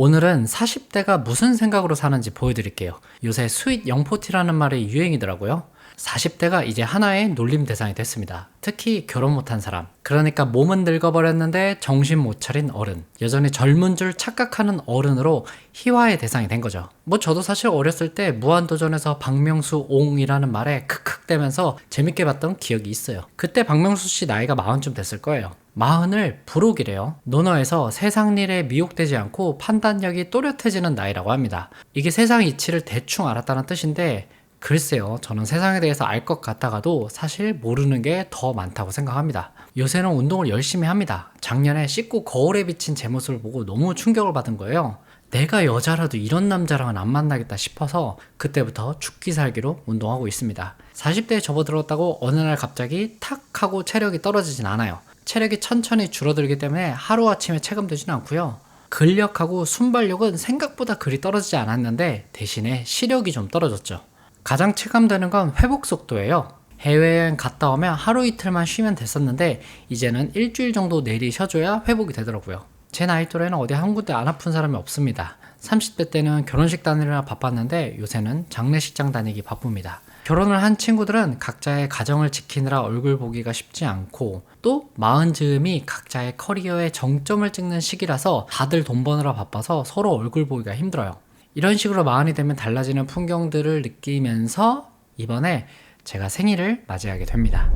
오늘은 40대가 무슨 생각으로 사는지 보여드릴게요. 요새 스윗 영포티라는 말이 유행이더라고요. 40대가 이제 하나의 놀림 대상이 됐습니다. 특히 결혼 못한 사람. 그러니까 몸은 늙어버렸는데 정신 못 차린 어른. 여전히 젊은 줄 착각하는 어른으로 희화의 대상이 된 거죠. 뭐 저도 사실 어렸을 때 무한도전에서 박명수 옹이라는 말에 크크대면서 재밌게 봤던 기억이 있어요. 그때 박명수 씨 나이가 마흔쯤 됐을 거예요. 마흔을 부록이래요. 논어에서 세상 일에 미혹되지 않고 판단력이 또렷해지는 나이라고 합니다. 이게 세상 이치를 대충 알았다는 뜻인데 글쎄요, 저는 세상에 대해서 알 것 같다가도 사실 모르는 게 더 많다고 생각합니다. 요새는 운동을 열심히 합니다. 작년에 씻고 거울에 비친 제 모습을 보고 너무 충격을 받은 거예요. 내가 여자라도 이런 남자랑은 안 만나겠다 싶어서 그때부터 죽기 살기로 운동하고 있습니다. 40대에 접어들었다고 어느 날 갑자기 탁 하고 체력이 떨어지진 않아요. 체력이 천천히 줄어들기 때문에 하루아침에 체감되진 않고요. 근력하고 순발력은 생각보다 그리 떨어지지 않았는데 대신에 시력이 좀 떨어졌죠. 가장 체감되는 건 회복 속도예요. 해외여행 갔다 오면 하루 이틀만 쉬면 됐었는데 이제는 일주일 정도 내리 쉬어줘야 회복이 되더라고요. 제 나이 또래는 어디 한 군데 안 아픈 사람이 없습니다. 30대 때는 결혼식 다니느라 바빴는데 요새는 장례식장 다니기 바쁩니다. 결혼을 한 친구들은 각자의 가정을 지키느라 얼굴 보기가 쉽지 않고 또 마흔 즈음이 각자의 커리어의 정점을 찍는 시기라서 다들 돈 버느라 바빠서 서로 얼굴 보기가 힘들어요. 이런 식으로 마흔이 되면 달라지는 풍경들을 느끼면서 이번에 제가 생일을 맞이하게 됩니다.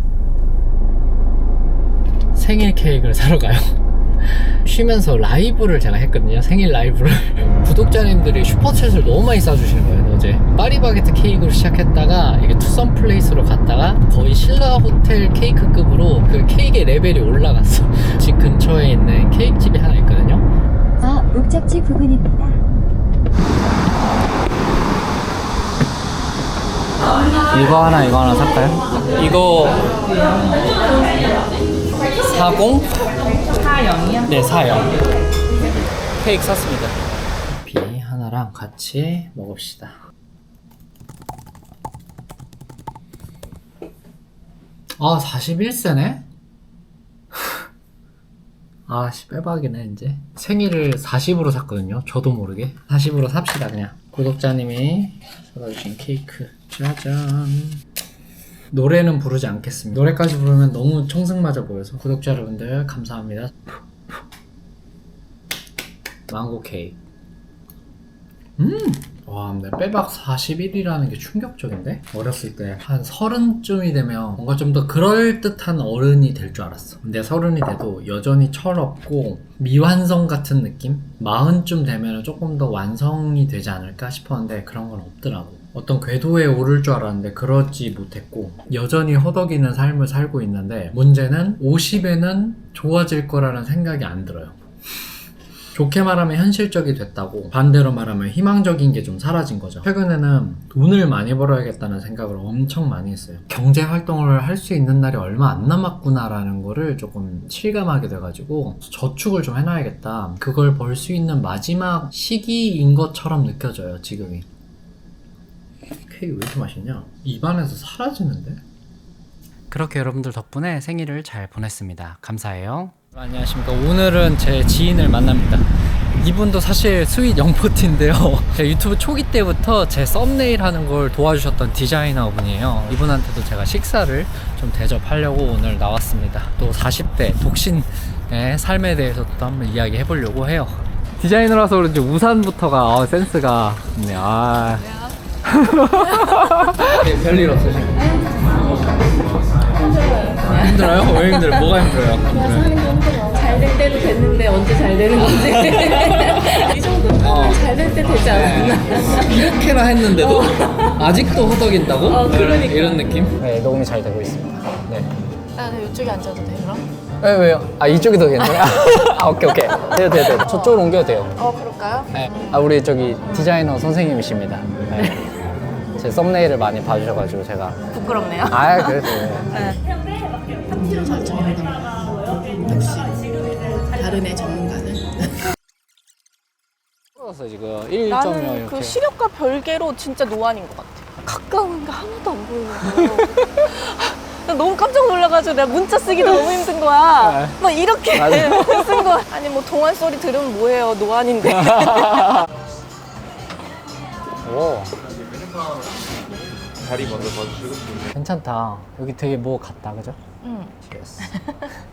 생일 케이크를 사러 가요. 쉬면서 라이브를 제가 했거든요. 생일 라이브를. 구독자님들이 슈퍼챗을 너무 많이 쏴주시는 거예요, 어제. 파리바게트 케이크로 시작했다가 이게 투썸 플레이스로 갔다가 거의 신라 호텔 케이크급으로 그 케이크의 레벨이 올라갔어. 집 근처에 있는 케이크집이 하나 있거든요. 아, 목적지 부근입니다. 이거 하나, 이거 하나 살까요? 이거 40? 4영이요? 네, 4요. 케이크 샀습니다. 비 하나랑 같이 먹읍시다. 아, 41세네? 아, 씨, 빼박이네, 이제. 생일을 40으로 샀거든요. 저도 모르게. 40으로 삽시다, 그냥. 구독자님이 사다 주신 케이크. 짜잔. 노래는 부르지 않겠습니다. 노래까지 부르면 너무 청승맞아 보여서. 구독자 여러분들, 감사합니다. 망고 케이크. 음! 와, 근데 빼박 41이라는 게 충격적인데? 어렸을 때 한 서른쯤이 되면 뭔가 좀 더 그럴듯한 어른이 될 줄 알았어. 근데 서른이 돼도 여전히 철없고 미완성 같은 느낌? 마흔쯤 되면 조금 더 완성이 되지 않을까 싶었는데 그런 건 없더라고. 어떤 궤도에 오를 줄 알았는데 그러지 못했고 여전히 허덕이는 삶을 살고 있는데 문제는 50에는 좋아질 거라는 생각이 안 들어요. 좋게 말하면 현실적이 됐다고 반대로 말하면 희망적인 게 좀 사라진 거죠. 최근에는 돈을 많이 벌어야겠다는 생각을 엄청 많이 했어요. 경제 활동을 할 수 있는 날이 얼마 안 남았구나 라는 거를 조금 실감하게 돼가지고 저축을 좀 해놔야겠다. 그걸 벌 수 있는 마지막 시기인 것처럼 느껴져요 지금이. 케이크 왜 이렇게 맛있냐? 입안에서 사라지는데? 그렇게 여러분들 덕분에 생일을 잘 보냈습니다. 감사해요. 안녕하십니까. 오늘은 제 지인을 만납니다. 이분도 사실 스윗 영포티인데요. 제 유튜브 초기 때부터 제 썸네일 하는 걸 도와주셨던 디자이너 분이에요. 이분한테도 제가 식사를 좀 대접하려고 오늘 나왔습니다. 또 40대 독신의 삶에 대해서 또 한번 이야기 해보려고 해요. 디자이너라서 그런지 우산부터가 아, 센스가 있네. 아. 네, 별일 없으시고. 힘들어요? 왜 힘들어요? 뭐가 힘들어요? 잘 될 때도 됐는데 언제 잘 되는 건지 이 정도면 어. 잘 될 때 되지 않았나? 이렇게나 했는데도 아직도 허덕인다고? 어, 그러니까. 이런 느낌? 네, 녹음이 잘 되고 있습니다. 네. 나는 이쪽에 앉아도 돼 그럼? 왜, 왜요? 아, 이쪽이 더 괜찮아요? 아, 오케이, 오케이. 돼요, 돼요, 돼요. 저쪽으로 옮겨도 돼요. 어 그럴까요? 네. 아, 우리 저기 디자이너 선생님이십니다. 네. 제 썸네일을 많이 봐주셔가지고 제가. 부끄럽네요 아, 그래도. 이런 설정이다 역시 다른의 전문가는 풀어서 지금 1.0 나는 이렇게. 그 시력과 별개로 진짜 노안인 것 같아. 가까운 게 하나도 안 보이는 거예요. 나 너무 깜짝 놀라가지고 내가 문자 쓰기 너무 힘든 거야. 막 이렇게 쓴 거야. 아니 뭐 동안 소리 들으면 뭐해요 노안인데. 오 자리 먼저 봐주시고 괜찮다. 여기 되게 뭐 같다, 그죠? 응.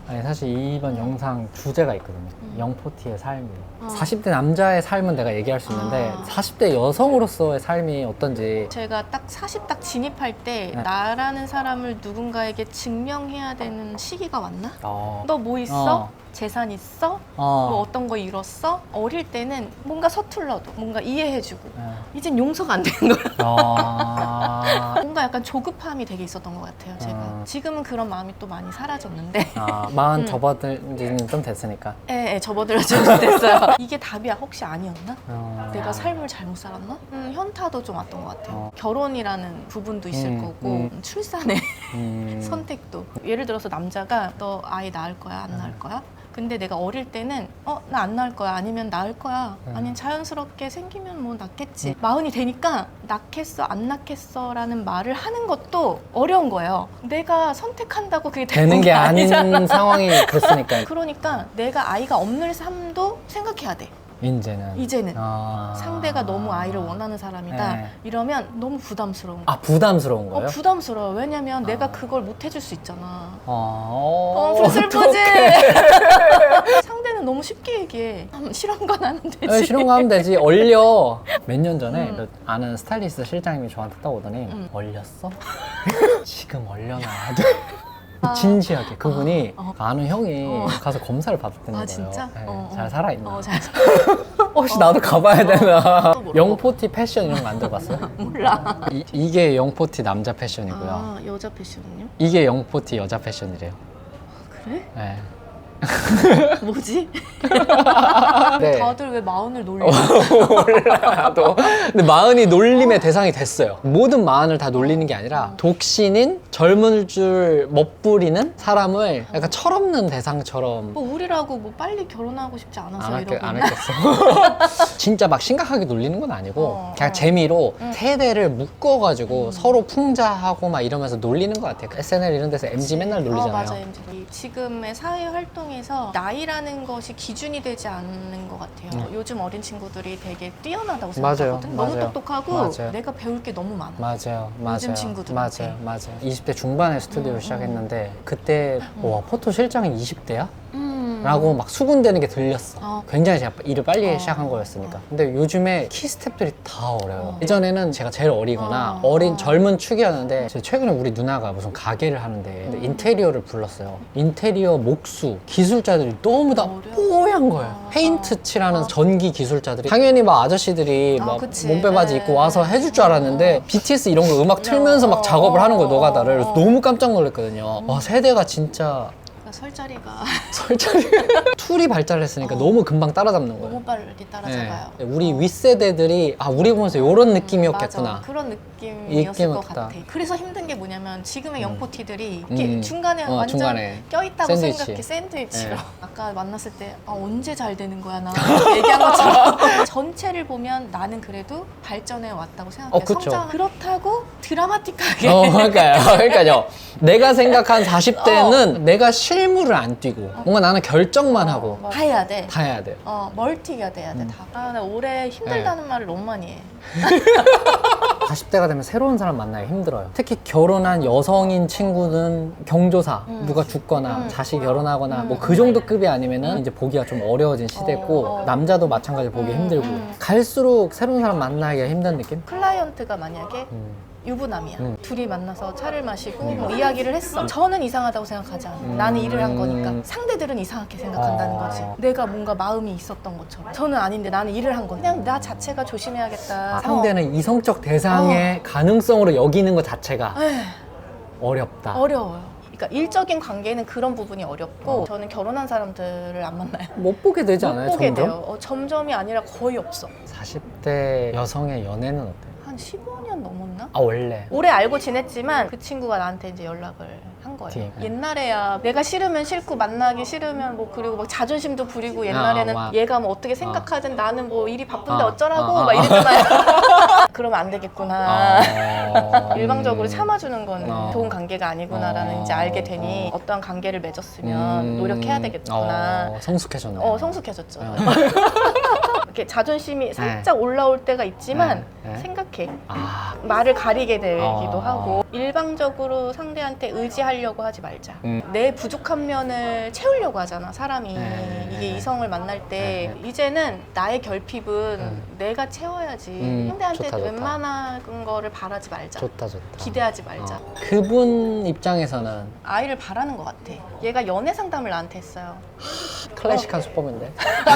아니 사실 이번 영상 주제가 있거든요. 영포티의 삶이에요. 40대 남자의 삶은 내가 얘기할 수 있는데 아. 40대 여성으로서의 삶이 어떤지 제가 딱 40 딱 진입할 때 네. 나라는 사람을 누군가에게 증명해야 되는 시기가 왔나? 어, 너 뭐 있어? 어. 재산 있어? 뭐 어, 어떤 거 잃었어? 어릴 때는 뭔가 서툴러도 뭔가 이해해주고 네. 이젠 용서가 안 되는 거야. 어, 뭔가 약간 조급함이 되게 있었던 것 같아요. 제가 어. 지금은 그런 마음이 또 많이 사라 졌는데. 아, 마흔 음. 접어든 지는 좀 됐으니까. 예, 예, 접어들어져 됐어요. 이게 답이야 혹시 아니었나? 어. 내가 삶을 잘못 살았나? 음, 현타도 좀 왔던 것 같아요. 어. 결혼이라는 부분도 있을 음, 거고 음. 출산의 음. 선택도 예를 들어서 남자가 너 아이 낳을 거야 안 낳을 거야? 근데 내가 어릴 때는 어 나 안 낳을 거야. 아니면 낳을 거야. 음. 아니면 자연스럽게 생기면 뭐 낳겠지. 마흔이 되니까 낳겠어 안 낳겠어라는 말을 하는 것도 어려운 거예요. 내가 선택한다고 그게 되는 게 아닌 아니잖아. 상황이 됐으니까 그러니까 내가 아이가 없는 삶도 생각해야 돼 이제는 이제는 아. 상대가 너무 아이를 원하는 사람이다 네. 이러면 너무 부담스러운 거야 아 부담스러운 어, 거예요? 부담스러워 왜냐면 아. 내가 그걸 못 해줄 수 있잖아 어, 어, 슬프지? 상대는 너무 쉽게 얘기해. 음, 실험관 하면 되지. 에, 실험 가면 되지. 얼려. 몇 년 전에 음. 그 아는 스타일리스트 실장님이 저한테 딱 오더니 음. 얼렸어? 지금 얼려놔야 돼. 진지하게 그분이 어. 아는 형이 어. 가서 검사를 받았다는 아, 거예요. 진짜? 네, 어, 어. 잘 살아있나? 어, 잘 혹시 나도 가봐야 되나? 또 뭐라고? 영포티 패션 이런 거 안 들어봤어요? 몰라. 이, 이게 영포티 남자 패션이고요. 아, 여자 패션은요? 이게 영포티 여자 패션이래요. 그래? 네. 뭐지? 네. 다들 왜 마흔을 놀려? 몰라도 근데 마흔이 놀림의 대상이 됐어요 모든 마흔을 다 놀리는 게 아니라 독신인 젊은 줄 멋부리는 사람을 약간 철없는 대상처럼 뭐 우리라고 뭐 빨리 결혼하고 싶지 않아서 안, 이러고 안 있나? 했겠어 진짜 막 심각하게 놀리는 건 아니고 어, 그냥 어. 재미로 음. 세대를 묶어가지고 서로 풍자하고 막 이러면서 놀리는 것 같아요 SNL 이런 데서 MG 맨날 어, 놀리잖아요 맞아, MZ. 이 지금의 사회 활동에서 나이라는 것이 기준이 되지 않는 것 같아요. 요즘 어린 친구들이 되게 뛰어나다고 음. 맞아요, 생각하거든. 너무 맞아요. 똑똑하고 맞아요. 내가 배울 게 너무 많아. 맞아요, 맞아요. 요즘 친구들한테. 맞아요, 맞아요. 20대 중반에 스튜디오 음, 음. 시작했는데 그때 와 포토 실장이 20대야? 음. 라고 막 수군대는 게 들렸어. 어. 굉장히 제가 일을 빨리 어. 시작한 거였으니까. 근데 요즘에 키 스텝들이 다 어려요. 어. 예전에는 제가 제일 어리거나 어. 어. 린 젊은 축이었는데 제 최근에 우리 누나가 무슨 가게를 하는데 음. 인테리어를 불렀어요. 인테리어 목수 기술자들이 너무 다 어려워. 뽀얀 거예요. 어. 페인트 칠하는 어. 전기 기술자들이 당연히 막 아저씨들이 아, 막 그치. 몸빼 바지 네. 입고 와서 해줄 줄 알았는데 어. BTS 이런 거 음악 틀면서 어. 막 작업을 하는 거예요. 어. 노가다를. 그래서 어. 너무 깜짝 놀랐거든요. 와 세대가 진짜 그러니까 설 자리가 설정이 툴이 발달했으니까 너무 금방 따라잡는 거예요. 너무 빨리 따라잡아요. 네. 우리 윗세대들이 아 우리 보면서 이런 느낌이었겠구나. 맞아. 그런 느낌이었을 느낌 것 같다. 같아. 그래서 힘든 게 뭐냐면 지금의 영포티들이 이렇게 음. 중간에 어, 완전 중간에. 껴있다고 샌드위치. 생각해 샌드위치로. 네. 아까 만났을 때 아, 언제 잘 되는 거야 나 얘기한 것처럼 전체를 보면 나는 그래도 발전해 왔다고 생각해. 어, 그쵸. 성장 그렇다고 드라마틱하게 어, 그러니까요. 그러니까요. 내가 생각한 40대는 내가 실 물을 안 뛰고 뭔가 나는 결정만 하고 다 해야 돼. 다 해야 돼요. 어, 멀티가 돼야 돼, 다. 아, 나 올해 힘들다는 말을 너무 많이 해. 40대가 되면 새로운 사람 만나기 힘들어요. 특히 결혼한 여성인 친구는 경조사, 음. 누가 죽거나 음. 자식 결혼하거나 음. 뭐 그 정도 급이 아니면은 이제 보기가 좀 어려워진 시대고 어. 남자도 마찬가지로 보기 음, 힘들고 음. 갈수록 새로운 사람 만나기가 힘든 느낌? 클라이언트가 만약에 음. 유부남이야. 음. 둘이 만나서 차를 마시고 뭐 이야기를 했어. 저는 이상하다고 생각하지 않아. 음. 나는 일을 한 거니까. 상대들은 이상하게 생각한다는 어. 거지. 내가 뭔가 마음이 있었던 것처럼. 저는 아닌데 나는 일을 한 거니까. 그냥 나 자체가 조심해야겠다. 아, 상대는 이성적 대상의 가능성으로 여기는 것 자체가 어. 에휴, 어렵다. 어려워요. 그러니까 일적인 관계는 그런 부분이 어렵고 저는 결혼한 사람들을 안 만나요. 못 보게 되지 않아요, 못 보게 점점? 돼요. 어, 점점이 아니라 거의 없어. 40대 여성의 연애는 어때요? 한 15년 넘었나? 아, 원래. 오래 알고 지냈지만 그 친구가 나한테 이제 연락을 한 거예요. 뒤에, 네. 옛날에야 내가 싫으면 싫고 만나기 싫으면 뭐 그리고 막 자존심도 부리고 옛날에는 아, 막. 얘가 뭐 어떻게 생각하든 나는 뭐 일이 바쁜데 아, 어쩌라고 아, 아, 막 아. 이랬잖아요. 그러면 안 되겠구나. 어, 일방적으로 음. 참아주는 거는 어. 좋은 관계가 아니구나라는 어. 이제 알게 되니 어떠한 관계를 맺었으면 음. 노력해야 되겠구나. 어, 성숙해졌네. 어, 성숙해졌죠. 어. 이렇게 자존심이 살짝 올라올 때가 있지만 네, 네. 생각해. 아, 말을 가리게 되기도 어. 하고 일방적으로 상대한테 의지하려고 하지 말자. 음. 내 부족한 면을 채우려고 하잖아 사람이 네, 이게 네. 이성을 만날 때 네, 이제는 나의 결핍은 음. 내가 채워야지 음, 상대한테 좋다, 좋다. 웬만한 거를 바라지 말자. 좋다 좋다. 기대하지 말자. 어. 그분 입장에서는 아이를 바라는 것 같아. 얘가 연애 상담을 나한테 했어요. 클래식한 수법인데.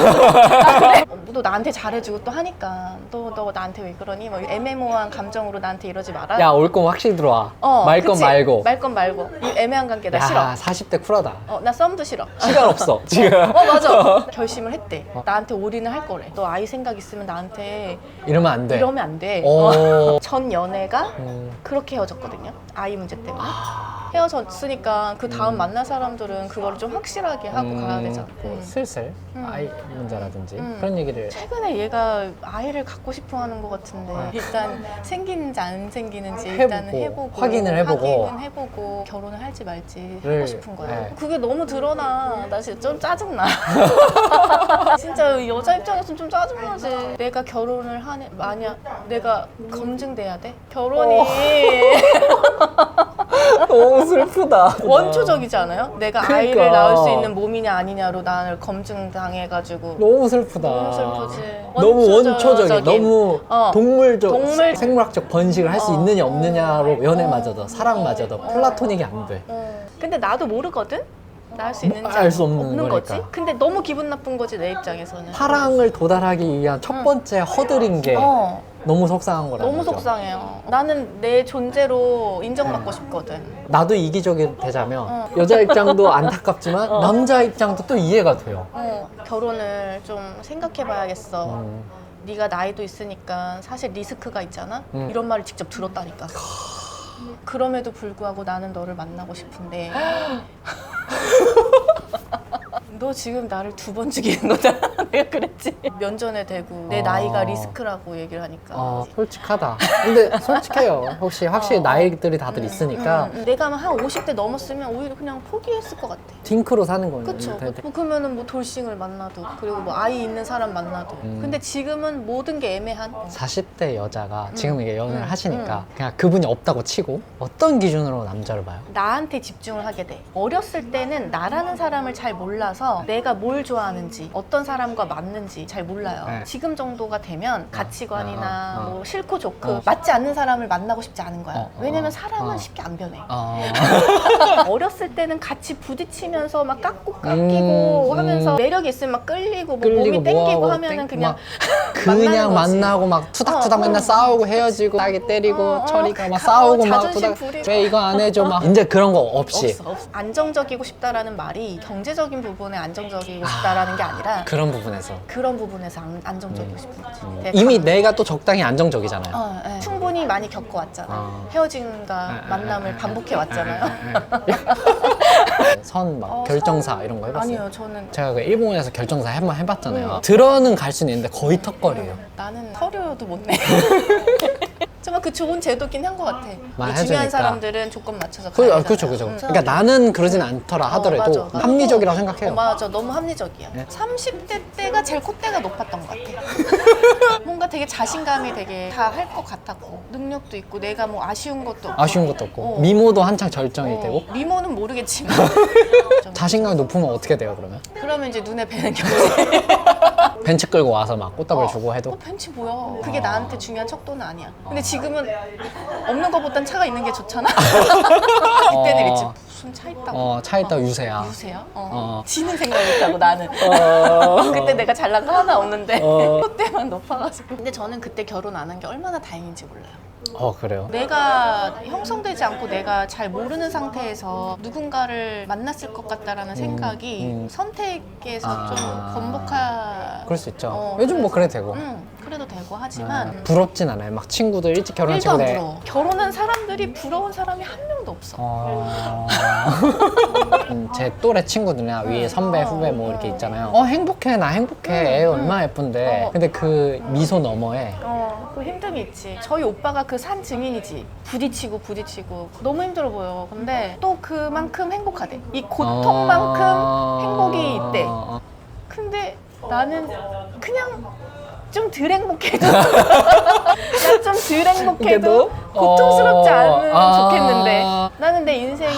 어, 너 나한테 잘해주고 또 하니까 또 너 나한테 왜 그러니? 뭐 애매모호한 감정으로 나한테 이러지 마라. 야올 거면 확실히 들어와. 어, 말건 그치? 말고. 말건 말고. 이 애매한 관계 나야 싫어. 40대 쿨하다. 어, 나 썸도 싫어. 시간 없어 지금. 어 맞아. 결심을 했대. 나한테 올인을 할 거래. 너 아이 생각 있으면 나한테 이러면 안 돼. 이러면 안 돼. 오. 어. 전 연애가 음. 그렇게 헤어졌거든요. 아이 문제 때문에. 아. 헤어졌으니까 그 다음 만날 사람들은 그거를 좀 확실하게 하고 음, 가야 되잖아. 뭐 음. 슬슬 음. 아이 문제라든지 음. 그런 얘기를 최근에 얘가 아이를 갖고 싶어 하는 것 같은데 아. 일단 생기는지 안 생기는지 해보고, 일단 해보고 확인을 해보고. 확인은 해보고 결혼을 할지 말지 를, 하고 싶은 거예요. 네. 그게 너무 드러나. 나 진짜 좀 짜증나. 진짜 여자 입장에서는 좀 짜증나지. 내가 결혼을 하는 만약 내가 검증돼야 돼? 결혼이 어. 너무 슬프다. 원초적이지 않아요? 내가 그러니까. 아이를 낳을 수 있는 몸이냐 아니냐로 나를 검증당해가지고 너무 슬프다. 너무 슬프지. 너무 원초적인, 원초적인. 너무 어. 동물적, 동물- 생물학적 번식을 할 수 어. 있느냐 없느냐로 어. 연애마저도 사랑마저도 플라토닉이 안 돼. 어. 근데 나도 모르거든? 나할수 있는지 뭐, 알수 없는 거지? 거니까. 근데 너무 기분 나쁜 거지 내 입장에서는 사랑을 도달하기 위한 첫 번째 허들인 게 어, 너무 속상한 거라는 너무. 속상해요 나는 내 존재로 인정받고 싶거든 나도 이기적이 되자면 어. 여자 입장도 안타깝지만 어. 남자 입장도 또 이해가 돼요. 어, 결혼을 좀 생각해봐야겠어 음. 네가 나이도 있으니까 사실 리스크가 있잖아 음. 이런 말을 직접 들었다니까 그럼에도 불구하고 나는 너를 만나고 싶은데 너 지금 나를 두 번 죽이는 거다 내가 그랬지 면전에 대고 내 아. 나이가 리스크라고 얘기를 하니까 어, 솔직하다. 근데 솔직해요. 혹시 확실히 어. 나이들이 다들 있으니까 음, 음. 내가 한 50대 넘었으면 오히려 그냥 포기했을 것 같아 딩크로 사는 거예요. 그쵸 네, 네. 뭐 그러면은 뭐 돌싱을 만나도 그리고 뭐 아이 있는 사람 만나도 음. 근데 지금은 모든 게 애매한 40대 여자가 지금 이게 연애를 음, 하시니까 그냥 그분이 없다고 치고 어떤 기준으로 남자를 봐요? 나한테 집중을 하게 돼. 어렸을 때는 나라는 사람을 잘 몰라서 내가 뭘 좋아하는지, 어떤 사람과 맞는지 잘 몰라요. 네. 지금 정도가 되면 가치관이나 어, 어. 뭐 싫고 좋고 어. 맞지 않는 사람을 만나고 싶지 않은 거야. 어, 어, 왜냐면 어. 사람은 어. 쉽게 안 변해. 어... 어렸을 때는 같이 부딪히면서 막 깎고 깎이고 음, 하면서 음. 매력 있으면 막 끌리고 뭐 끌리고 몸이 땡기고 뭐하고 하면은 땡- 그냥 막 그냥 만나는 거지. 만나고 막 투닥투닥 어, 맨날 어. 싸우고 헤어지고 따게 때리고 어, 어. 철이가 막 어, 싸우고 막 자존심 투닥 부리고. 왜 이거 안 해줘 막 이제 그런 거 없이 없어, 없어. 안정적이고 싶다라는 말이 경제적인 부분에 안정적이고 싶다라는 게 아니라 그런 부분에서 그런 부분에서 안, 안정적이고 싶은 거지. 되게 음. 이미 감- 내가 또 적당히 안정적이잖아요. 어, 예. 충분히 많이 겪어 왔잖아. 어. 헤어짐과 아, 만남을 아, 아, 반복해 아, 왔잖아요. 아, 아, 아. 선막 어, 결정사 이런 거 해봤어요. 아니요, 저는 제가 그 일본에서 결정사 한번 해봤잖아요. 음. 들어는 갈 수는 있는데 거의 턱걸이에요. 나는 서류도 못 내. 정말 그 좋은 제도긴 한 것 같아. 말이 중요한 해주니까. 사람들은 조건 맞춰서 그, 가야 아, 그쵸. 되잖아. 응. 그러니까 나는 그러진 않더라 어, 하더라도 맞아. 합리적이라고 생각해요. 어, 맞아, 너무 합리적이야. 네. 30대 때가 제일 콧대가 높았던 것 같아. 뭔가 되게 자신감이 되게 다 할 것 같았고 능력도 있고 내가 뭐 아쉬운 것도 없고. 아쉬운 것도 없고 어. 미모도 한창 절정일 어, 때고 미모는 모르겠지만 좀 자신감이 높으면 어떻게 돼요 그러면? 그러면 이제 눈에 뵈는 경우지. 벤치 끌고 와서 막 꽃다발 어. 주고 해도 어, 벤치 뭐야? 그게 나한테 중요한 척도는 아니야. 근데 지금은 없는 것보단 차가 있는 게 좋잖아. 그때는 있지. 무슨 차 있다고? 어, 차 있다 고 유세야. 유세요? 어. 어. 지는 생각 못하고 나는. 어. 그때 내가 잘난 거 하나 없는데 어. 그때만 높아가지고. 근데 저는 그때 결혼 안 한 게 얼마나 다행인지 몰라요. 어 그래요? 내가 형성되지 않고 내가 잘 모르는 상태에서 누군가를 만났을 것 같다라는 생각이 음. 선택에서 아. 좀 번복하. 그럴 수 있죠. 어, 요즘 뭐 그래 그래서- 되고. 응, 그래도 되고. 하지만 아, 부럽진 않아요. 막 친구들 일찍 결혼한 일도 안 친구들. 부러워. 결혼한 사람들이 부러운 사람이 한 명도 없어. 어... 음, 제 또래 친구들이나 위에 선배 후배 뭐 이렇게 있잖아요. 어 행복해 나 행복해 애 얼마 나 예쁜데. 어. 근데 그 미소 너머에 어, 그 힘듦이 있지. 저희 오빠가 그 산 증인이지. 부딪히고 부딪히고 너무 힘들어 보여. 근데 또 그만큼 행복하대. 이 고통만큼 어... 행복이 있대. 어, 근데 나는 그냥 좀덜 행복해도 난좀덜 행복해도? 고통스럽지 어, 않으면 아. 좋겠는데 나는 내 인생이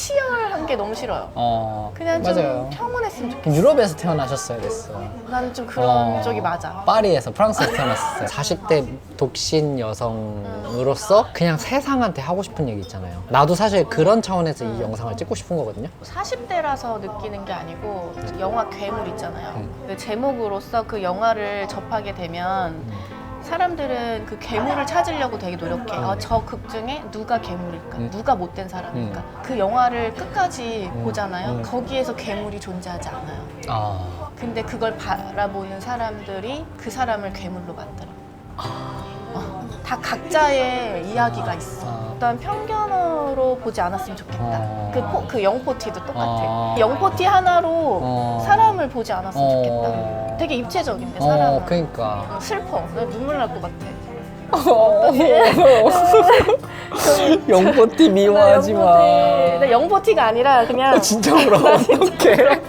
치열한 게 너무 싫어요. 어... 그냥 좀 맞아요. 평온했으면 좋겠어. 유럽에서 태어나셨어야 됐어. 나는 좀 그런 어, 적이 맞아. 파리에서 프랑스에서 태어났어요. 40대 독신 여성으로서 그냥 세상한테 하고 싶은 얘기 있잖아요. 나도 사실 그런 차원에서 이 영상을 찍고 싶은 거거든요. 40대라서 느끼는 게 아니고 영화 괴물 있잖아요. 음. 그 제목으로서 그 영화를 접하게 되면 사람들은 그 괴물을 찾으려고 되게 노력해. 아, 저 극 중에 누가 괴물일까? 음. 누가 못된 사람일까? 그 영화를 끝까지 음. 보잖아요. 음. 거기에서 괴물이 존재하지 않아요. 아, 근데 그걸 바라보는 사람들이 그 사람을 괴물로 만들어. 어, 다 각자의 이야기가 있어. 아. 일단 편견으로 보지 않았으면 좋겠다. 어. 그, 포- 그 영포티도 똑같아. 어. 영포티 하나로 어. 사람을 보지 않았으면 어. 좋겠다. 되게 입체적인데 사람은. 어, 그러니까. 어, 슬퍼. 나 눈물 날 것 같아. 영포티 미워하지 마. 나 영포티가 아니라 그냥 진짜 울어. 어떡해.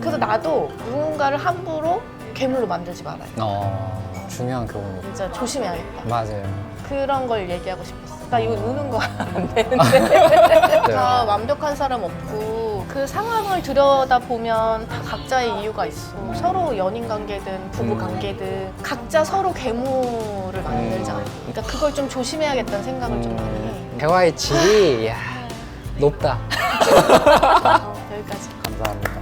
그래서 나도 누군가를 함부로 괴물로 만들지 말아요. 어, 중요한 교훈. 진짜 조심해야겠다. 맞아요. 그런 걸 얘기하고 싶었어. 나 이거 우는 거 안 되는데. 네. 다 완벽한 사람 없고 그 상황을 들여다 보면 다 각자의 이유가 있어. 서로 연인 관계든 부부 음. 관계든 각자 서로 괴물을 만들잖아. 그러니까 그걸 좀 조심해야겠다는 생각을 좀 많이 해. 음, 대화의 질이 이야, 높다. 여기까지. 감사합니다.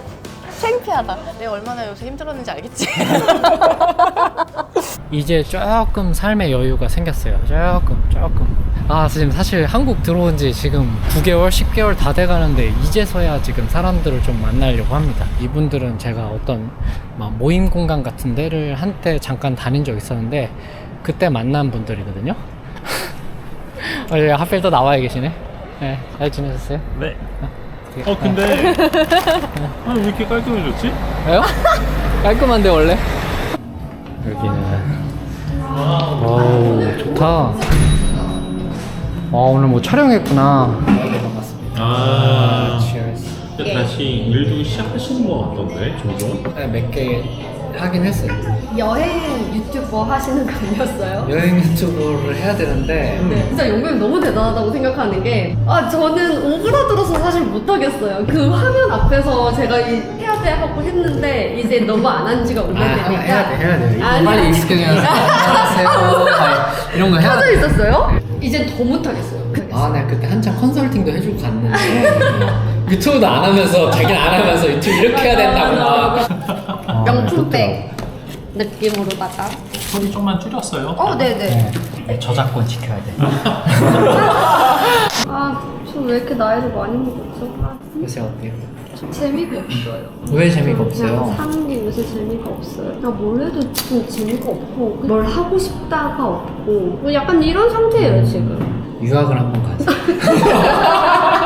창피하다. 내가 얼마나 요새 힘들었는지 알겠지? 이제 조금 삶의 여유가 생겼어요. 조금, 조금. 아, 지금 사실 한국 들어온 지 지금 9개월, 10개월 다 돼가는데 이제서야 지금 사람들을 좀 만나려고 합니다. 이분들은 제가 어떤 막 모임 공간 같은 데를 한때 잠깐 다닌 적 있었는데 그때 만난 분들이거든요. 어, 예, 하필 또 나와 계시네. 네, 잘 지내셨어요? 네. 어 근데 아니 왜 이렇게 깔끔해졌지? 왜요? 깔끔한데 원래? 여기는. 오 좋다. 와 오늘 뭐 촬영했구나. 아 다시 일도 시작하시는 것 같던데 종종? 네 몇개 하긴 했어요 여행 유튜버 하시는 거 아니었어요? 여행 유튜브를 해야 되는데 네, 진짜 용병 너무 대단하다고 생각하는 게, 아, 저는 오그라들어서 사실 못하겠어요. 그 화면 앞에서 제가 이 해야 돼 하고 했는데, 이제 너무 안 한 지가 아 오래되니까. 해야 돼 해야 돼 이거 아니, 빨리. 익숙해져서 안녕하세요 막 이런 거 해야 돼 있었어요? 이제 더 못하겠어요. 아, 내가 그때 한참 컨설팅도 해주고 갔는데 유튜브도 안 하면서 자기는 안 하면서 유튜브 이렇게 해야 된다고 막 아, 명품백 느낌으로다가. 소리 좀만 줄였어요? 어, 네네. 네, 저작권 지켜야 돼. 아, 저 왜 이렇게 나이를 많이 먹었죠? 아, 요새 어때요? 재미가 없어요. 왜 재미가 그냥 없어요? 사는 게 요새 재미가 없어요. 그냥 뭘 해도 좀 재미가 없고 뭘 하고 싶다가 없고 뭐 약간 이런 상태예요 지금. 유학을 한번 가자.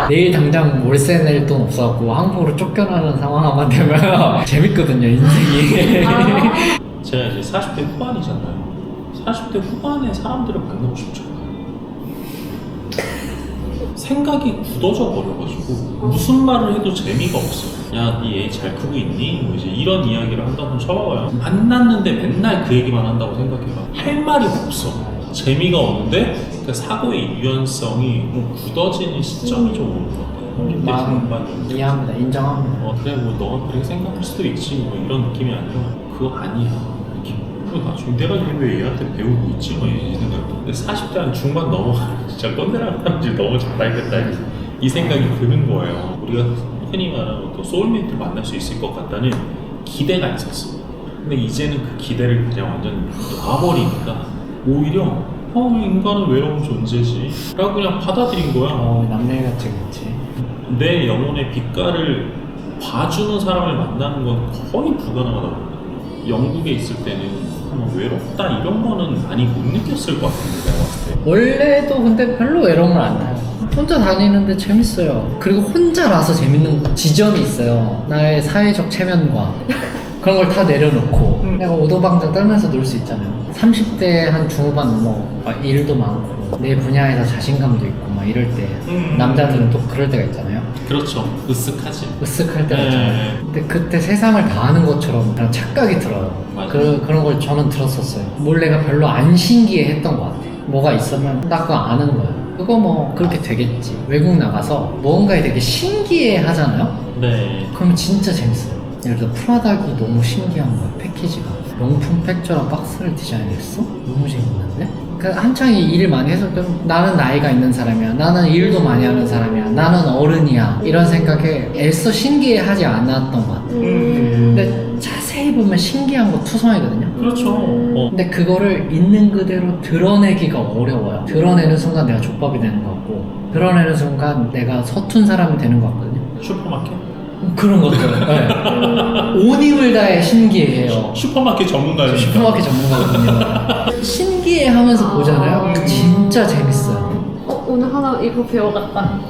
내일 당장 월세 낼 돈 없어갖고 한국으로 쫓겨나는 상황만 되면 재밌거든요 인생이. 제가 이제 40대 후반이잖아요. 40대 후반의 사람들을 만나고 싶잖아요. 생각이 굳어져 버려가지고 무슨 말을 해도 재미가 없어 야니 애잘 크고 있니? 뭐 이제 이런 이야기를 한다고 쳐봐요. 만났는데 맨날 그 얘기만 한다고 생각해봐. 할 말이 없어 재미가 없는데 그 사고의 유연성이 좀 굳어지는 시점이 좀 오는 것 같아요. 30대 중반 이해합니다. 인정합니다. 어 그래 뭐 너가 그렇게 생각할 수도 있지 뭐 이런 느낌이 아니라 그거 아니야. 이렇게 그거 나중에 내가 지금 왜 얘한테 배우고 있지 뭐이 생각 근데 40대 한 중반 넘어가면 진짜 꼰대라는 사람들이 너무 잘알겠다 이 생각이 드는 거예요. 우리가 흔히 말하는 또 소울메이트를 만날 수 있을 것 같다는 기대가 있었어. 근데 이제는 그 기대를 그냥 완전 놔버리니까 오히려 어 인간은 외로운 존재지 라고 그냥 받아들인 거야 어 남일 같지 그렇지. 내 영혼의 빛깔을 봐주는 사람을 만나는 건 거의 불가능하다고. 영국에 있을 때는 뭐 외롭다 이런 거는 많이 못 느꼈을 것 같은데 내가 봤을 때. 원래도 근데 별로 외로움을 안 타요. 혼자 다니는데 재밌어요. 그리고 혼자라서 재밌는 지점이 있어요. 나의 사회적 체면과 그런 걸 다 내려놓고 내가 오도방정 떨면서 놀 수 있잖아요. 30대 한 중후반 넘어 막 일도 많고 내 분야에서 자신감도 있고 막 이럴 때 음. 남자들은 또 그럴 때가 있잖아요. 그렇죠. 으쓱하지. 으쓱할 때가 네. 있잖아요. 근데 그때 세상을 다 아는 것처럼 그냥 착각이 들어요. 맞아요. 그, 그런 걸 저는 들었었어요. 뭘 내가 별로 안 신기해 했던 것 같아요. 뭐가 있으면 나 그거 아는 거예요. 그거 뭐 그렇게 되겠지. 외국 나가서 뭔가에 되게 신기해 하잖아요? 네. 그럼 진짜 재밌어요. 예를 들어 프라닭이 너무 신기한 거야 패키지가 명품 백조랑 박스를 디자인했어? 너무 재밌는데? 그 한창 일 많이 했을 때 나는 나이가 있는 사람이야 나는 일도 많이 하는 사람이야 나는 어른이야 이런 생각에 애써 신기해하지 않았던 것 같아 음. 근데 자세히 보면 신기한 거 투성이거든요 그렇죠. 어. 근데 그거를 있는 그대로 드러내기가 어려워요 드러내는 순간 내가 족밥이 되는 것 같고 드러내는 순간 내가 서툰 사람이 되는 것 같거든요 슈퍼마켓? 그런 것들. 네. 온 힘을 다해 신기해해요. 슈퍼마켓 전문가예요. 슈퍼마켓 전문가거든요. 신기해하면서 아. 보잖아요. 진짜 재밌어요. 어, 오늘 하나 이거 배워갔다.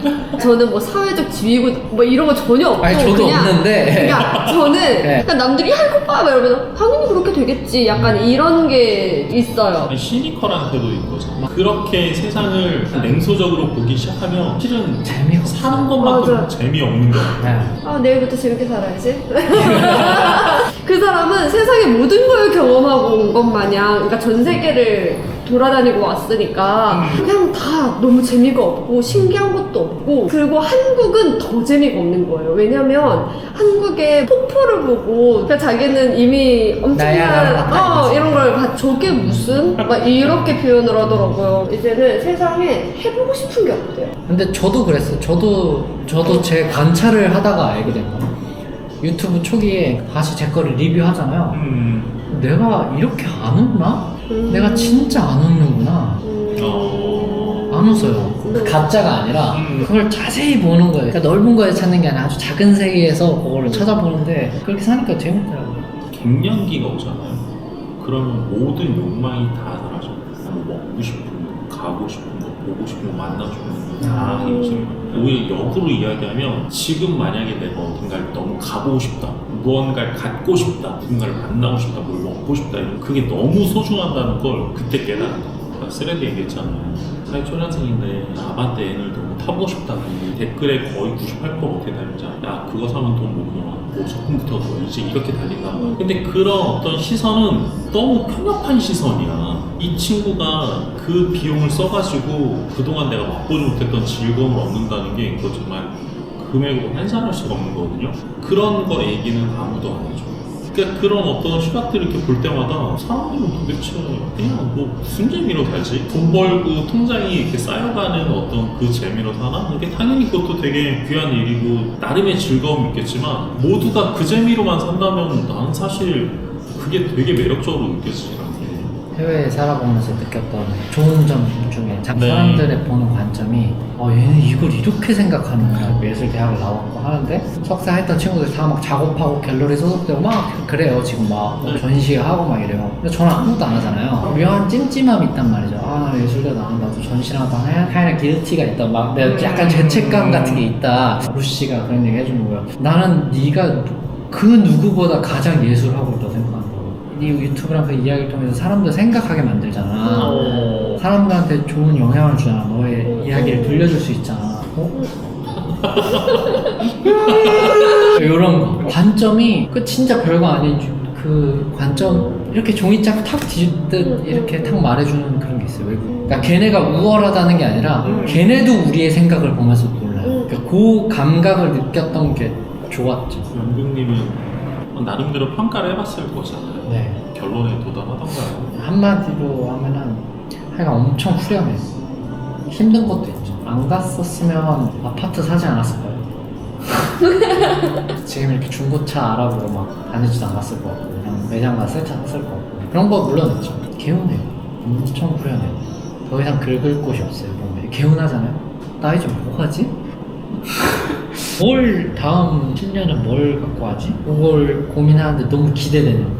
저는 뭐 사회적 지위고 뭐 이런 거 전혀 없고 아니, 저도 그냥 없는데. 그러니까 저는 네. 그냥 남들이 할거 봐 이러면 당연히 그렇게 되겠지. 약간 이런 게 있어요. 아니, 시니컬한 태도인 거죠. 그렇게 세상을 냉소적으로 보기 시작하면 실은 재미가 사는 것만큼 맞아. 재미없는 거예요. 네. 아 내일부터 재밌게 살아야지. 그 사람은 세상의 모든 걸 경험하고 온 것 마냥, 그러니까 전 세계를 돌아다니고 왔으니까 그냥 다 너무 재미가 없고 신기한 것도 없고 그리고 한국은 더 재미가 없는 거예요. 왜냐면 한국의 폭포를 보고 그러니까 자기는 이미 나야, 엄청난 어, 이거지. 이런 걸 봐. 저게 무슨 막 이렇게 표현을 하더라고요. 이제는 세상에 해보고 싶은 게 없대요. 근데 저도 그랬어요. 저도, 저도 제 관찰을 하다가 알게 된 거예요. 유튜브 초기에 다시 제 거를 리뷰하잖아요. 음. 내가 이렇게 안 웃나? 음. 내가 진짜 안 웃는구나. 음. 어. 안 웃어요. 가짜가 아니라 음. 그걸 자세히 보는 거예요. 그러니까 넓은 거에 찾는 게 아니라 아주 작은 세계에서 그거를 찾아보는데 그렇게 사니까 재밌더라고요. 갱년기가 오잖아요. 그러면 모든 욕망이 다 사라져. 뭐 먹고 싶은 거, 가고 싶은 거, 보고 싶은 거, 만나고 싶은 거다 해지는 거예요. 오히려 역으로 이야기하면 지금 만약에 내가 어딘가를 너무 가보고 싶다, 무언가를 갖고 싶다, 누군가를 만나고 싶다, 뭘 먹고 싶다 이런 그게 너무 소중하다는 걸 그때 깨달은 거예요. 아까 쓰레기 얘기했잖아요. 사회 초년생인데 아반떼 N을 너무 타보고 싶다고 댓글에 거의 98% 어떻게 달리지 야 그거 사면 돈못 모아 뭐 적금부터 더 이제 이렇게 달린다는 거야 근데 그런 어떤 시선은 너무 편협한 시선이야 이 친구가 그 비용을 써가지고 그동안 내가 맛보지 못했던 즐거움을 얻는다는 게 이거 정말 금액으로 환산할 수가 없는 거거든요 그런 거 얘기는 아무도 안 해줘 그러니까 그런 어떤 시각들을 이렇게 볼 때마다 사람들은 도대체 그냥 뭐 무슨 재미로 살지? 돈 벌고 통장이 이렇게 쌓여가는 어떤 그 재미로 사나? 이게 당연히 그것도 되게 귀한 일이고 나름의 즐거움이 있겠지만 모두가 그 재미로만 산다면 나는 사실 그게 되게 매력적으로 느껴지지 않게 해외에 살아보면서 느꼈던 좋은 점 중에 자- 네. 사람들의 보는 관점이 어 얘는 이걸 이렇게 생각하는구나. 예술대학을 나왔고 하는데 석사 했던 친구들 다 막 작업하고 갤러리 소속되고 막 그래요. 지금 막뭐 네. 전시하고 막 이래요. 근데 저는 아무것도 안 하잖아요. 묘한 찜찜함이 있단 말이죠. 아 예술대 나온 나도 전시랑 다 해야 하나 기르티가 있다. 막 내가 약간 죄책감 같은 게 있다. 루시가 그런 얘기 해주는 거예요. 나는 네가 그 누구보다 가장 예술하고 있다고 생각한다고 이 유튜브랑 그 이야기를 통해서 사람들 생각하게 만들잖아 어... 사람들한테 좋은 영향을 주잖아. 너의 이야기를 들려줄 수 있잖아. 어? 이런 거. 관점이 그 진짜 별거 아닌 주- 그 관점 이렇게 종이짝 탁 뒤집듯 이렇게 탁 말해주는 그런 게 있어요. 외국. 그러니까 걔네가 우월하다는 게 아니라 걔네도 우리의 생각을 보면서 놀라요. 그러니까 그 감각을 느꼈던 게 좋았죠. 연극님은 나름대로 평가를 해봤을 거잖아요 네. 결론에 도달하던가요? 한마디로 하면은 하여간 엄청 후련해. 힘든 것도 있죠. 안 갔었으면 아파트 사지 않았을 거예요. 지금 이렇게 중고차 알아보고 막 다니지도 않았을 것 같고 그냥 매장 가서 새차 샀을 것 같고 그런 거 물론 있죠. 개운해요. 엄청 후련해요. 더 이상 긁을 곳이 없어요. 몸에. 개운하잖아요. 나 이제 뭐 하지? 뭘 다음 10년은 뭘 갖고 하지? 그걸 고민하는데 너무 기대되는.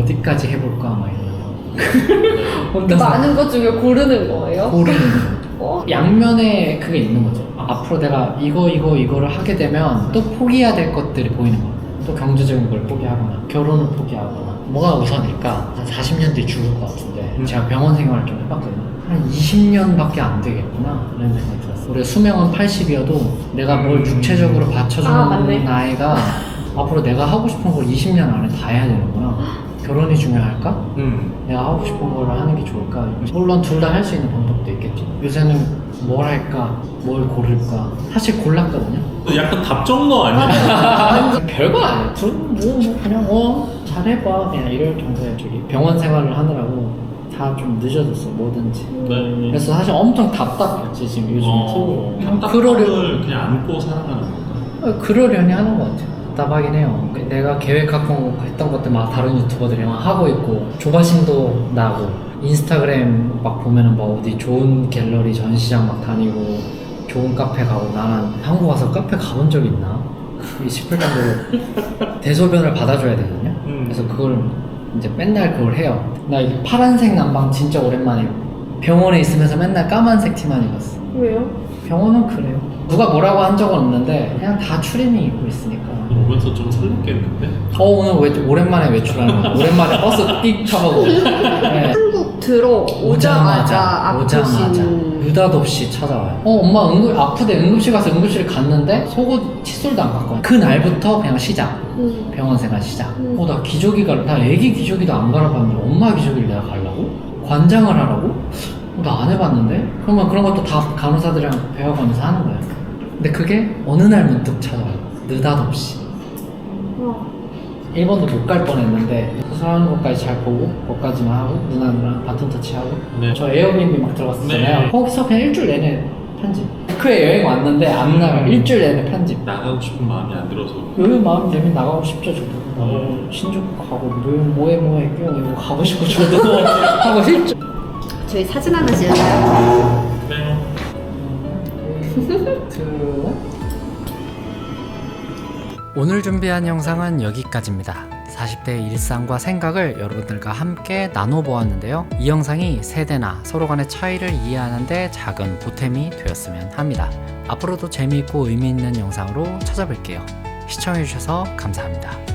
어디까지 해볼까 막 이러면서 혼자서 많은 것 중에 고르는 거예요? 고르는 어? 양면에 그게 있는 거죠. 앞으로 내가 이거 이거 이거를 하게 되면 또 포기해야 될 것들이 보이는 거야. 또 경제적인 걸 포기하거나 결혼을 포기하거나 뭐가 우선일까? 한 40년 뒤에 죽을 것 같은데 음. 제가 병원 생활을 좀 해봤거든요. 한 20년밖에 안 되겠구나 이런 생각이 들었어. 우리 수명은 80이어도 내가 뭘 음. 육체적으로 받쳐주는 아. 나이가 앞으로 내가 하고 싶은 걸 20년 안에 다 해야 되는구나. 결혼이 중요할까? 음. 내가 하고 싶은 걸 하는 게 좋을까? 물론 둘 다 할 수 있는 방법도 있겠죠. 요새는 뭘 할까? 뭘 고를까? 사실 골랐거든요. 약간 답정너 아니야? 별거 아니에요. 둘뭐 뭐 그냥 어 잘해봐 그냥 이럴 정도의 저기 병원 생활을 하느라고 다 좀 늦어졌어 뭐든지. 네. 그래서 사실 엄청 답답했지 지금 요즘 어, 어, 그러려 답답함을 그냥 안고 살아가는 건가? 어, 그러려니 하는 것 같아요. 답답하긴 해요. 내가 계획하고 했던 것들 막 다른 유튜버들이 막 하고 있고 조바심도 나고 인스타그램 막 보면은 막 어디 좋은 갤러리 전시장 막 다니고 좋은 카페 가고 나는 한국 와서 카페 가본 적 있나? 이 싶을 정도로 대소변을 받아줘야 되거든요. 음. 그래서 그걸 이제 맨날 그걸 해요. 나 이 파란색 난방 진짜 오랜만에 병원에 있으면서 맨날 까만색 티만 입었어. 왜요? 병원은 그래요. 누가 뭐라고 한 적은 없는데 그냥 다 추리닝 입고 있으니까. 오면서 좀 설렜겠는데? 어 오늘 왜 오랜만에 외출하는 거야? 오랜만에 버스 띡 쳐가고. 네. 한국 들어 오자마자 오자마자 아프신 느닷없이 찾아와요. 어 엄마 응급 아프대 응급실 가서 응급실 갔는데 속옷 칫솔도 안 갖고 와. 그 날부터 그냥 시작. 음. 병원 생활 시작. 음. 어나 기저귀가 나 애기 기저귀도 안 갈아봤는데 엄마 기저귀를 내가 갈라고? 관장을 하라고? 어, 나 안 해봤는데? 그러면 그런 것도 다 간호사들이랑 배워가면서 하는 거야. 근데 그게 어느 날 문득 찾아와요. 느닷없이. 어. 일본도 못 갈 뻔했는데 수술하는 것까지 잘 보고 거기까지만 하고 누나랑 바톤 터치하고 네. 저 에어비앤비 막 들어갔었잖아요 네. 거기서 그냥 일주일 내내 편집 크에 여행 왔는데 안 나가 음. 일주일 내내 편집 나가고 싶은 마음이 안 들어서 여유 마음 되면 나가고 싶죠 저도 나가고 신주쿠 가고 뭐 뭐해 뭐해 끼워 이거 가고 싶고 저도 하고 싶죠 저희 사진 하나 찍을까요? 그래요 오늘 준비한 영상은 여기까지입니다. 40대의 일상과 생각을 여러분들과 함께 나눠보았는데요. 이 영상이 세대나 서로 간의 차이를 이해하는데 작은 보탬이 되었으면 합니다. 앞으로도 재미있고 의미 있는 영상으로 찾아뵐게요. 시청해주셔서 감사합니다.